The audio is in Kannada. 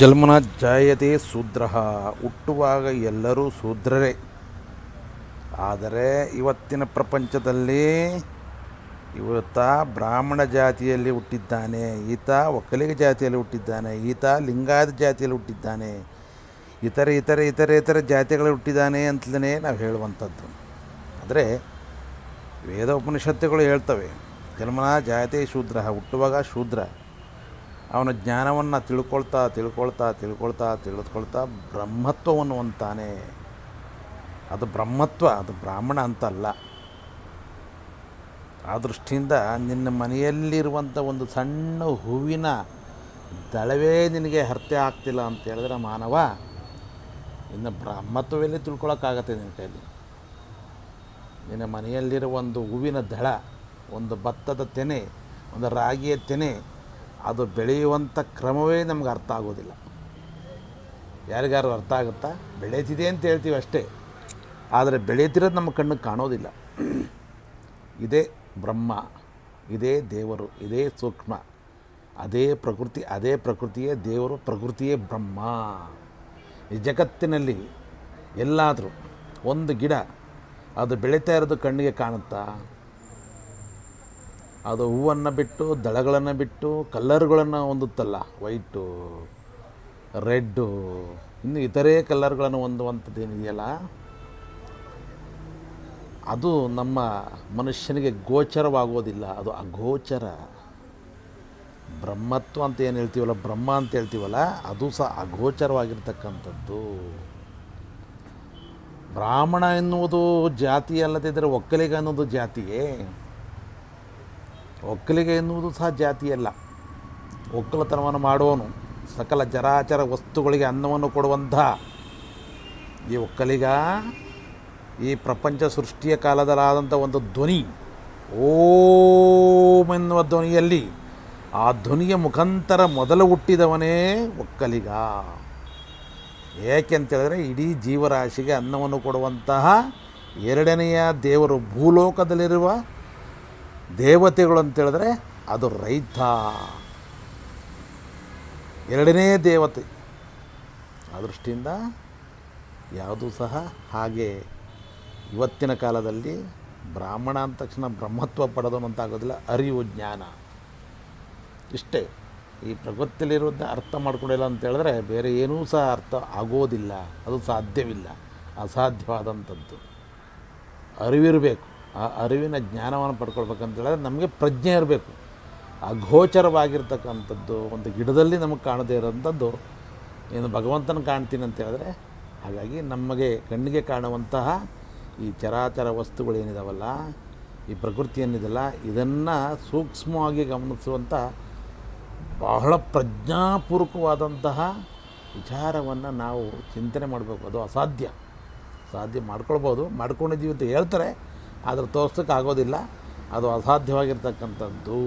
ಜನ್ಮನ ಜಾಯತೆ ಶೂದ್ರ. ಹುಟ್ಟುವಾಗ ಎಲ್ಲರೂ ಶೂದ್ರರೇ. ಆದರೆ ಇವತ್ತಿನ ಪ್ರಪಂಚದಲ್ಲಿ ಇವತ್ತ ಬ್ರಾಹ್ಮಣ ಜಾತಿಯಲ್ಲಿ ಹುಟ್ಟಿದ್ದಾನೆ, ಈತ ಒಕ್ಕಲಿಗ ಜಾತಿಯಲ್ಲಿ ಹುಟ್ಟಿದ್ದಾನೆ, ಈತ ಲಿಂಗಾಯತ ಜಾತಿಯಲ್ಲಿ ಹುಟ್ಟಿದ್ದಾನೆ, ಇತರ ಇತರ ಇತರ ಇತರ ಜಾತಿಗಳು ಹುಟ್ಟಿದ್ದಾನೆ ಅಂತಲೇ ನಾವು ಹೇಳುವಂಥದ್ದು. ಆದರೆ ವೇದ ಉಪನಿಷತ್ತುಗಳು ಹೇಳ್ತವೆ ಜನ್ಮನ ಜಾಯತೆ ಶೂದ್ರ, ಹುಟ್ಟುವಾಗ ಶೂದ್ರ. ಅವನ ಜ್ಞಾನವನ್ನು ತಿಳ್ಕೊಳ್ತಾ ತಿಳ್ಕೊಳ್ತಾ ತಿಳ್ಕೊಳ್ತಾ ತಿಳಿದುಕೊಳ್ತಾ ಬ್ರಹ್ಮತ್ವವನ್ನು ಹೊಂತಾನೆ ಅದು ಬ್ರಹ್ಮತ್ವ, ಅದು ಬ್ರಾಹ್ಮಣ ಅಂತಲ್ಲ. ಆ ದೃಷ್ಟಿಯಿಂದ ನಿನ್ನ ಮನೆಯಲ್ಲಿರುವಂಥ ಒಂದು ಸಣ್ಣ ಹೂವಿನ ದಳವೇ ನಿನಗೆ ಹರ್ತೆ ಆಗ್ತಿಲ್ಲ ಅಂತ ಹೇಳಿದ್ರೆ ಮಾನವ ಇನ್ನು ಬ್ರಹ್ಮತ್ವವೆಲ್ಲಿ ತಿಳ್ಕೊಳಕ್ಕಾಗತ್ತೆ ನಿನ್ನ ಕೈಯಲ್ಲಿ ನಿನ್ನ ಮನೆಯಲ್ಲಿರುವ ಒಂದು ಹೂವಿನ ದಳ, ಒಂದು ಭತ್ತದ ತೆನೆ, ಒಂದು ರಾಗಿಯ ತೆನೆ ಅದು ಬೆಳೆಯುವಂಥ ಕ್ರಮವೇ ನಮ್ಗೆ ಅರ್ಥ ಆಗೋದಿಲ್ಲ. ಯಾರಿಗಾರು ಅರ್ಥ ಆಗುತ್ತಾ? ಬೆಳೀತಿದೆ ಅಂತ ಹೇಳ್ತೀವಿ ಅಷ್ಟೇ. ಆದರೆ ಬೆಳೀತಿರೋದು ನಮ್ಮ ಕಣ್ಣಿಗೆ ಕಾಣೋದಿಲ್ಲ. ಇದೇ ಬ್ರಹ್ಮ, ಇದೇ ದೇವರು, ಇದೇ ಸೂಕ್ಷ್ಮ, ಅದೇ ಪ್ರಕೃತಿ, ಅದೇ ಪ್ರಕೃತಿಯೇ ದೇವರು, ಪ್ರಕೃತಿಯೇ ಬ್ರಹ್ಮ. ಈ ಜಗತ್ತಿನಲ್ಲಿ ಎಲ್ಲಾದರೂ ಒಂದು ಗಿಡ ಅದು ಬೆಳೀತಾ ಇರೋದು ಕಣ್ಣಿಗೆ ಕಾಣುತ್ತಾ? ಅದು ಹೂವನ್ನು ಬಿಟ್ಟು, ದಳಗಳನ್ನು ಬಿಟ್ಟು, ಕಲ್ಲರ್ಗಳನ್ನು ಹೊಂದುತ್ತಲ್ಲ, ವೈಟು, ರೆಡ್ಡು, ಇನ್ನು ಇತರೆ ಕಲ್ಲರ್ಗಳನ್ನು ಹೊಂದುವಂಥದ್ದು ಏನಿದೆಯಲ್ಲ, ಅದು ನಮ್ಮ ಮನುಷ್ಯನಿಗೆ ಗೋಚರವಾಗೋದಿಲ್ಲ, ಅದು ಅಗೋಚರ. ಬ್ರಹ್ಮತ್ವ ಅಂತ ಏನು ಹೇಳ್ತೀವಲ್ಲ, ಬ್ರಹ್ಮ ಅಂತ ಹೇಳ್ತೀವಲ್ಲ, ಅದು ಸಹ ಅಗೋಚರವಾಗಿರ್ತಕ್ಕಂಥದ್ದು. ಬ್ರಾಹ್ಮಣ ಎನ್ನುವುದು ಜಾತಿ ಅಲ್ಲದಿದ್ದರೆ ಒಕ್ಕಲಿಗ ಅನ್ನೋದು ಜಾತಿಯೇ. ಒಕ್ಕಲಿಗ ಎನ್ನುವುದು ಸಹ ಜಾತಿಯಲ್ಲ ಒಕ್ಕಲತನವನ್ನು ಮಾಡುವನು ಸಕಲ ಜರಾಚರ ವಸ್ತುಗಳಿಗೆ ಅನ್ನವನ್ನು ಕೊಡುವಂಥ ಈ ಒಕ್ಕಲಿಗ, ಈ ಪ್ರಪಂಚ ಸೃಷ್ಟಿಯ ಕಾಲದಲ್ಲಾದಂಥ ಒಂದು ಧ್ವನಿ, ಓಂ ಎನ್ನುವ ಧ್ವನಿಯಲ್ಲಿ ಆ ಧ್ವನಿಯ ಮುಖಾಂತರ ಮೊದಲು ಹುಟ್ಟಿದವನೇ ಒಕ್ಕಲಿಗ. ಏಕೆ ಅಂತೇಳಿದ್ರೆ ಇಡೀ ಜೀವರಾಶಿಗೆ ಅನ್ನವನ್ನು ಕೊಡುವಂತಹ ಎರಡನೆಯ ದೇವರು ಭೂಲೋಕದಲ್ಲಿರುವ ದೇವತೆಗಳು ಅಂತೇಳಿದ್ರೆ ಅದು ರೈತ. ಎರಡನೇ ದೇವತೆ. ಆ ದೃಷ್ಟಿಯಿಂದ ಯಾವುದೂ ಸಹ ಹಾಗೆ ಇವತ್ತಿನ ಕಾಲದಲ್ಲಿ ಬ್ರಾಹ್ಮಣ ಅಂದ ತಕ್ಷಣ ಬ್ರಹ್ಮತ್ವ ಪಡೆದವನು ಅಂತ ಆಗೋದಿಲ್ಲ ಅರಿವು ಜ್ಞಾನ. ಇಷ್ಟೇ, ಈ ಪ್ರಕೃತಿಯಲ್ಲಿರೋದನ್ನ ಅರ್ಥ ಮಾಡ್ಕೊಂಡಿಲ್ಲ ಅಂತ ಹೇಳಿದ್ರೆ ಬೇರೆ ಏನೂ ಸಹ ಅರ್ಥ ಆಗೋದಿಲ್ಲ, ಅದು ಸಾಧ್ಯವಿಲ್ಲ, ಅಸಾಧ್ಯವಾದಂಥದ್ದು. ಅರಿವಿರಬೇಕು. ಆ ಅರಿವಿನ ಜ್ಞಾನವನ್ನು ಪಡ್ಕೊಳ್ಬೇಕಂತೇಳಿದ್ರೆ ನಮಗೆ ಪ್ರಜ್ಞೆ ಇರಬೇಕು. ಅಗೋಚರವಾಗಿರ್ತಕ್ಕಂಥದ್ದು ಒಂದು ಗಿಡದಲ್ಲಿ ನಮಗೆ ಕಾಣದೇ ಇರೋಂಥದ್ದು ಏನು ಭಗವಂತನ ಕಾಣ್ತೀನಿ ಅಂತ ಹೇಳಿದ್ರೆ, ಹಾಗಾಗಿ ನಮಗೆ ಕಣ್ಣಿಗೆ ಕಾಣುವಂತಹ ಈ ಚರಾಚರ ವಸ್ತುಗಳೇನಿದಾವಲ್ಲ ಈ ಪ್ರಕೃತಿ ಏನಿದೆಲ್ಲ, ಇದನ್ನು ಸೂಕ್ಷ್ಮವಾಗಿ ಗಮನಿಸುವಂಥ ಬಹಳ ಪ್ರಜ್ಞಾಪೂರ್ವಕವಾದಂತಹ ವಿಚಾರವನ್ನು ನಾವು ಚಿಂತನೆ ಮಾಡಬೇಕು. ಅದು ಅಸಾಧ್ಯ. ಸಾಧ್ಯ ಮಾಡ್ಕೊಳ್ಬೋದು. ಮಾಡ್ಕೊಂಡಿದ್ದೀವಿ ಅಂತ ಹೇಳ್ತಾರೆ. ಆದರೆ ತೋರ್ಸೋಕ್ಕಾಗೋದಿಲ್ಲ. ಅದು ಅಸಾಧ್ಯವಾಗಿರ್ತಕ್ಕಂಥದ್ದು.